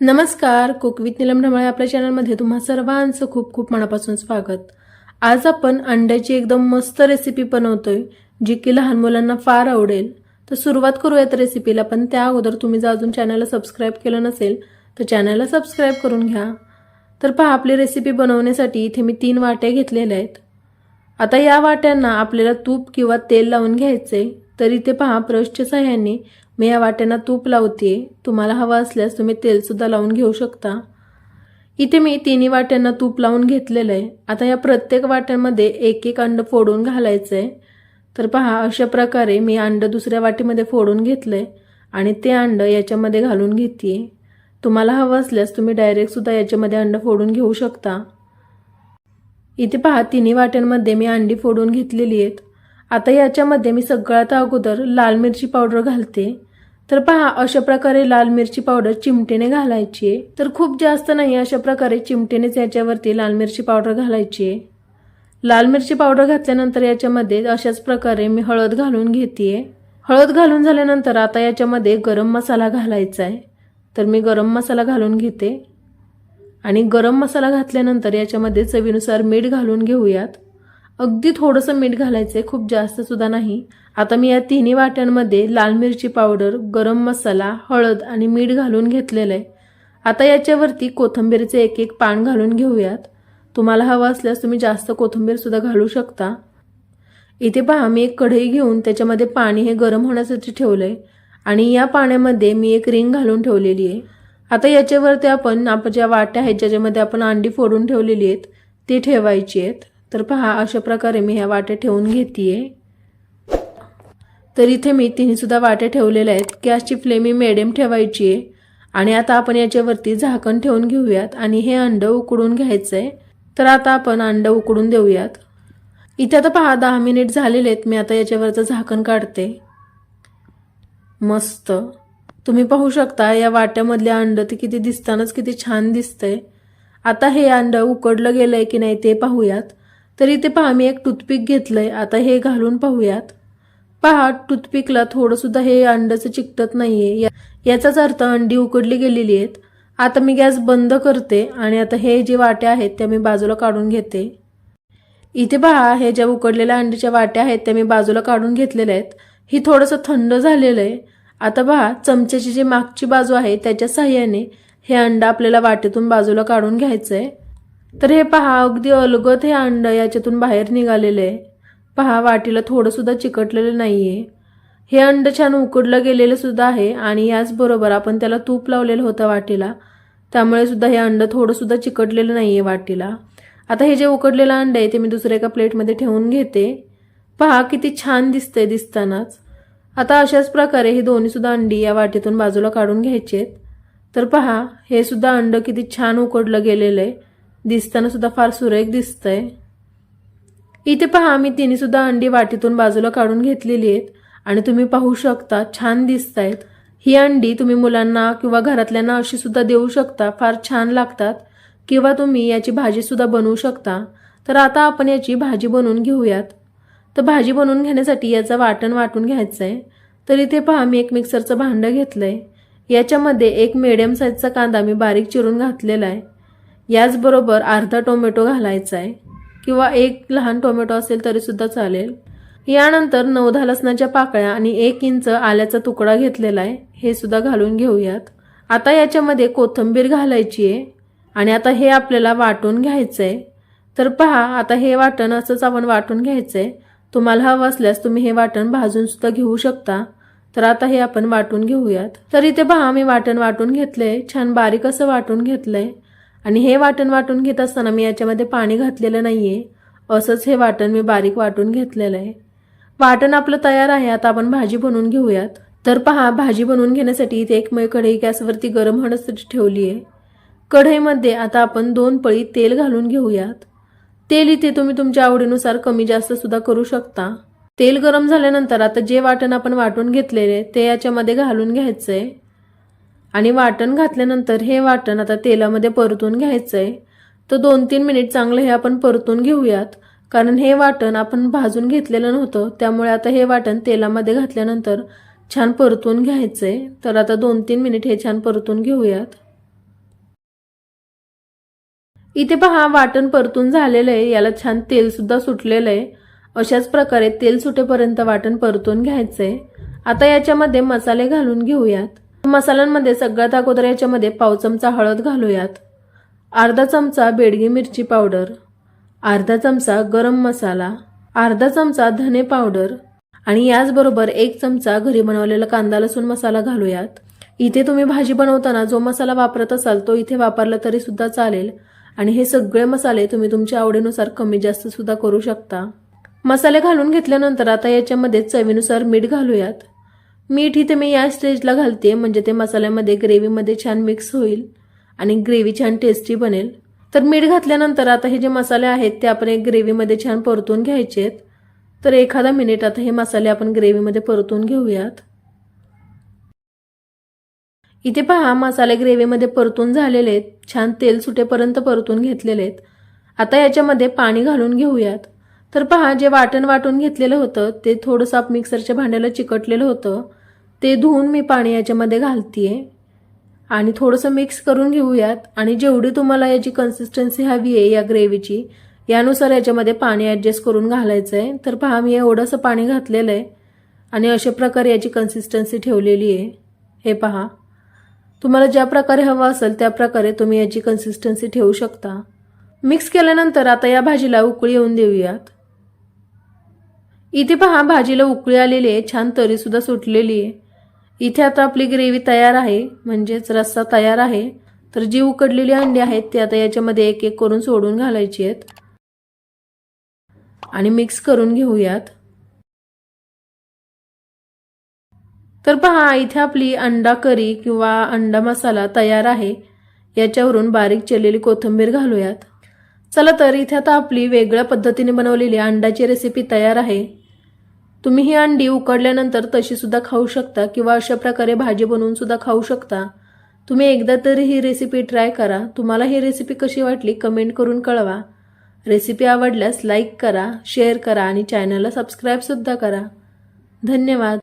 नमस्कार cook with Neelam ढमाळे आपल्या चॅनलमध्ये तुम्हा सर्वांचं खूप खूप मनापासून स्वागत. आज आपण अंड्याची एकदम मस्त रेसिपी बनवतोय जी की लहान मुलांना फार आवडेल. तर सुरुवात करूयात रेसिपीला पण त्या अगोदर तुम्ही जर अजून चॅनलला सबस्क्राईब केलं नसेल तर चॅनलला सबस्क्राईब करून घ्या. तर पहा आपली रेसिपी बनवण्यासाठी इथे मी तीन वाट्या घेतलेल्या आहेत. आता या वाट्यांना आपल्याला तूप किंवा तेल लावून घ्यायचे तर इथे पहा ब्रशच्या सहाय्याने मी या वाट्यांना तूप लावते तुम्हाला हवं असल्यास तुम्ही तेलसुद्धा लावून घेऊ शकता. इथे मी तिन्ही वाट्यांना तूप लावून घेतलेलं आहे आता या प्रत्येक वाट्यांमध्ये एक एक अंड फोडून घालायचं आहे तर पहा अशा प्रकारे मी अंड दुसऱ्या वाटीमध्ये फोडून घेतलं आहे आणि ते अंड याच्यामध्ये घालून घेते तुम्हाला हवं असल्यास तुम्ही डायरेक्टसुद्धा याच्यामध्ये अंड फोडून घेऊ शकता. इथे पहा तिन्ही वाट्यांमध्ये मी अंडी फोडून घेतलेली आहेत. आता याच्यामध्ये मी सगळ्यात अगोदर लाल मिरची पावडर घालते. तर पहा अशा प्रकारे लाल मिरची पावडर चिमटेने घालायची आहे. तर खूप जास्त नाही अशा प्रकारे चिमटेनेच याच्यावरती लाल मिरची पावडर घालायची आहे. लाल मिरची पावडर घातल्यानंतर याच्यामध्ये अशाच प्रकारे मी हळद घालून घेते हळद घालून झाल्यानंतर आता याच्यामध्ये गरम मसाला घालायचा आहे. तर मी गरम मसाला घालून घेते. आणि गरम मसाला घातल्यानंतर याच्यामध्ये चवीनुसार मीठ घालून घेऊयात. अगदी थोडंसं मीठ घालायचं आहे खूप जास्त सुद्धा नाही. आता मी या तिन्ही वाट्यांमध्ये लाल मिरची पावडर गरम मसाला हळद आणि मीठ घालून घेतलेलं आहे आता याच्यावरती कोथंबीरचे एक एक पान घालून घेऊयात. तुम्हाला हवं असल्यास तुम्ही जास्त कोथिंबीरसुद्धा घालू शकता. इथे पहा मी एक कढई घेऊन त्याच्यामध्ये पाणी हे गरम होण्यासाठी ठेवलं आहे आणि या पाण्यामध्ये मी एक रिंग घालून ठेवलेली आहे. आता याच्यावरती आपण आपण ज्या वाट्या आहेत ज्याच्यामध्ये आपण अंडी फोडून ठेवलेली आहेत ती ठेवायची आहेत. तर पहा अशा प्रकारे मी ह्या वाट्या ठेवून घेते तर इथे मी तिन्हीसुद्धा वाट्या ठेवलेल्या आहेत. गॅसची फ्लेम ही मिडियम ठेवायची आहे. आणि आता आपण याच्यावरती झाकण ठेवून घेऊयात आणि हे अंड उकडून घ्यायचं आहे तर आता आपण अंड उकडून देऊयात. इथे आता पहा दहा मिनिट झालेले आहेत. मी आता याच्यावरचं झाकण काढते. मस्त. तुम्ही पाहू शकता या वाट्यामधले अंड ते किती दिसतानाच किती छान दिसतंय. आता हे अंड उकडलं गेलंय की नाही ते पाहूयात. तर इथे पहा मी एक टूथपिक घेतलंय आता हे घालून पाहूयात. पहा टूथपिकला थोडंसुद्धा हे अंड्याचं चिकटत नाहीये. या- याचाच अर्थ अंडी उकडली गेलेली आहेत. आता मी गॅस बंद करते आणि आता हे जे वाट्या आहेत त्या मी बाजूला काढून घेते. इथे पहा हे ज्या उकडलेल्या अंडीच्या वाट्या आहेत त्या मी बाजूला काढून घेतलेल्या आहेत. ही थोडंसं थंड झालेलं आहे. आता पहा चमच्याची जी मागची बाजू आहे त्याच्या साह्याने हे अंडा आपल्याला वाटेतून बाजूला काढून घ्यायचं आहे तर हे पहा अगदी अलगत हे अंड याच्यातून बाहेर निघालेलं आहे. पहा वाटीला थोडंसुद्धा चिकटलेलं नाही आहे हे अंड छान उकडलं गेलेलं सुद्धा आहे आणि याचबरोबर आपण त्याला तूप लावलेलं होतं वाटीला. त्यामुळे सुद्धा हे अंड थोडंसुद्धा चिकटलेलं नाही आहे वाटीला. आता हे जे उकडलेलं अंड आहे ते मी दुसऱ्या एका प्लेटमध्ये ठेवून घेते. पहा किती छान दिसतंय दिसतानाच. आता अशाच प्रकारे ही दोन्हीसुद्धा अंडी या वाटीतून बाजूला काढून घ्यायची आहेत तर पहा हे सुद्धा अंड किती छान उकडलं गेलेलं आहे. दिसताना सुद्धा फार सुरेख दिसतंय. इथे पहा मी तिने सुद्धा अंडी वाटीतून बाजूला काढून घेतलेली आहेत आणि तुम्ही पाहू शकता छान दिसत आहेत ही अंडी तुम्ही मुलांना किंवा घरातल्यांना अशी सुद्धा देऊ शकता फार छान लागतात. किंवा तुम्ही याची भाजी सुद्धा बनवू शकता. तर आता आपण याची भाजी बनवून घेऊयात. तर भाजी बनवून घेण्यासाठी याचं वाटण वाटून घ्यायचं आहे तर इथे पहा मी एक मिक्सरचं भांडं घेतलं आहे याच्यामध्ये एक मिडियम साईजचा कांदा मी बारीक चिरून घातलेला आहे. याचबरोबर अर्धा टोमॅटो घालायचा आहे किंवा एक लहान टोमॅटो असेल तरीसुद्धा चालेल. यानंतर नवधा लसणाच्या पाकळ्या आणि एक इंच आल्याचा तुकडा घेतलेला आहे. हे सुद्धा घालून घेऊयात. आता याच्यामध्ये कोथिंबीर घालायची आहे आणि आता हे आपल्याला वाटून घ्यायचं आहे तर पहा आता हे वाटण असंच आपण वाटून घ्यायचं आहे तुम्हाला हवं असल्यास तुम्ही हे वाटण भाजून सुद्धा घेऊ शकता. तर आता हे आपण वाटून घेऊयात. तर इथे पहा मी वाटण वाटून घेतलंय. छान बारीक असं वाटून घेतलंय. आणि हे वाटण वाटून घेत असताना मी याच्यामध्ये पाणी घातलेलं नाहीये. असंच हे वाटण मी बारीक वाटून घेतलेलं आहे. वाटण आपलं तयार आहे आता आपण भाजी बनवून घेऊयात. तर पहा भाजी बनवून घेण्यासाठी इथे एक मै कढई गॅसवरती गरम होण्यासाठी ठेवली आहे कढईमध्ये आता आपण दोन पळी तेल घालून घेऊयात. तेल इथे तुम्ही तुमच्या आवडीनुसार कमी जास्त सुद्धा करू शकता. तेल गरम झाल्यानंतर आता जे वाटण आपण वाटून घेतलेले ते याच्यामध्ये घालून घ्यायचं आहे आणि वाटण घातल्यानंतर हे वाटण आता तेलामध्ये परतून घ्यायचं आहे तर दोन तीन मिनिट चांगलं हे आपण परतून घेऊयात. कारण हे वाटण आपण भाजून घेतलेलं नव्हतं. त्यामुळे आता हे वाटण तेलामध्ये घातल्यानंतर छान परतून घ्यायचं आहे तर आता दोन तीन मिनिट हे छान परतून घेऊयात. इथे पहा वाटण परतून झालेलं आहे याला छान तेलसुद्धा सुटलेलं आहे अशाच प्रकारे तेल सुटेपर्यंत वाटण परतून घ्यायचं आहे आता याच्यामध्ये मसाले घालून घेऊयात. मसाल्यांमध्ये सगळ्यात अगोदर याच्यामध्ये पाव चमचा हळद घालूयात. अर्धा चमचा बेडगी मिरची पावडर. अर्धा चमचा गरम मसाला. अर्धा चमचा धने पावडर. आणि याचबरोबर एक चमचा घरी बनवलेला कांदा लसूण मसाला घालूयात. इथे तुम्ही भाजी बनवताना जो मसाला वापरत असाल तो इथे वापरला तरी सुद्धा चालेल. आणि हे सगळे मसाले तुम्ही तुमच्या आवडीनुसार कमी जास्त सुद्धा करू शकता. मसाले घालून घेतल्यानंतर आता याच्यामध्ये चवीनुसार मीठ घालूयात. मीठ इथे मी या स्टेजला घालते म्हणजे ते मसाल्यामध्ये ग्रेव्हीमध्ये छान मिक्स होईल आणि ग्रेव्ही छान टेस्टी बनेल. तर मीठ घातल्यानंतर आता हे जे मसाले आहेत ते आपण एक ग्रेव्हीमध्ये छान परतून घ्यायचे आहेत तर एखादा मिनिट आता हे मसाले आपण ग्रेव्हीमध्ये परतून घेऊयात. इथे पहा मसाले ग्रेव्हीमध्ये परतून झालेले आहेत. छान तेल सुटेपर्यंत परतून घेतलेले आहेत. आता याच्यामध्ये पाणी घालून घेऊयात. तर पहा जे वाटण वाटून घेतलेलं होतं ते थोडंसं आप मिक्सरच्या भांड्याला चिकटलेलं होतं. ते धुवून मी पाणी याच्यामध्ये घालतीये. आणि थोडंसं मिक्स करून घेऊयात. आणि जेवढी तुम्हाला याची कन्सिस्टन्सी हवी आहे या ग्रेव्हीची यानुसार याच्यामध्ये पाणी ॲडजस्ट करून घालायचं आहे तर पहा मी एवढंसं पाणी घातलेलं आहे आणि अशा प्रकारे याची कन्सिस्टन्सी ठेवलेली आहे. हे पहा. तुम्हाला ज्या प्रकारे हवं असेल त्या प्रकारे तुम्ही याची कन्सिस्टन्सी ठेवू शकता. मिक्स केल्यानंतर आता या भाजीला उकळी येऊन देऊयात. इथे पहा भाजीला उकळी आलेली आहे छान तरी सुद्धा सुटलेली आहे. इथे आता आपली ग्रेव्ही तयार आहे म्हणजेच रस्सा तयार आहे. तर जी उकडलेली अंडी आहेत ते आता याच्यामध्ये एक एक करून सोडून घालायची आहेत. आणि मिक्स करून घेऊयात. तर पहा इथे आपली अंडा करी किंवा अंडा मसाला तयार आहे. याच्यावरून बारीक चिरलेली कोथिंबीर घालूयात. चला तर इथे आता आपली वेगळ्या पद्धतीने बनवलेली अंडाची रेसिपी तयार आहे. तुम्ही ही अंडी उकडल्यानंतर तशी सुद्धा खाऊ शकता किंवा अशा प्रकारे भाजी बनवून सुद्धा खाऊ शकता. तुम्ही एकदा तरी ही रेसिपी ट्राय करा. तुम्हाला ही रेसिपी कशी वाटली कमेंट करून कळवा. रेसिपी आवडल्यास लाईक करा शेअर करा आणि चॅनलला सबस्क्राईबसुद्धा करा. धन्यवाद.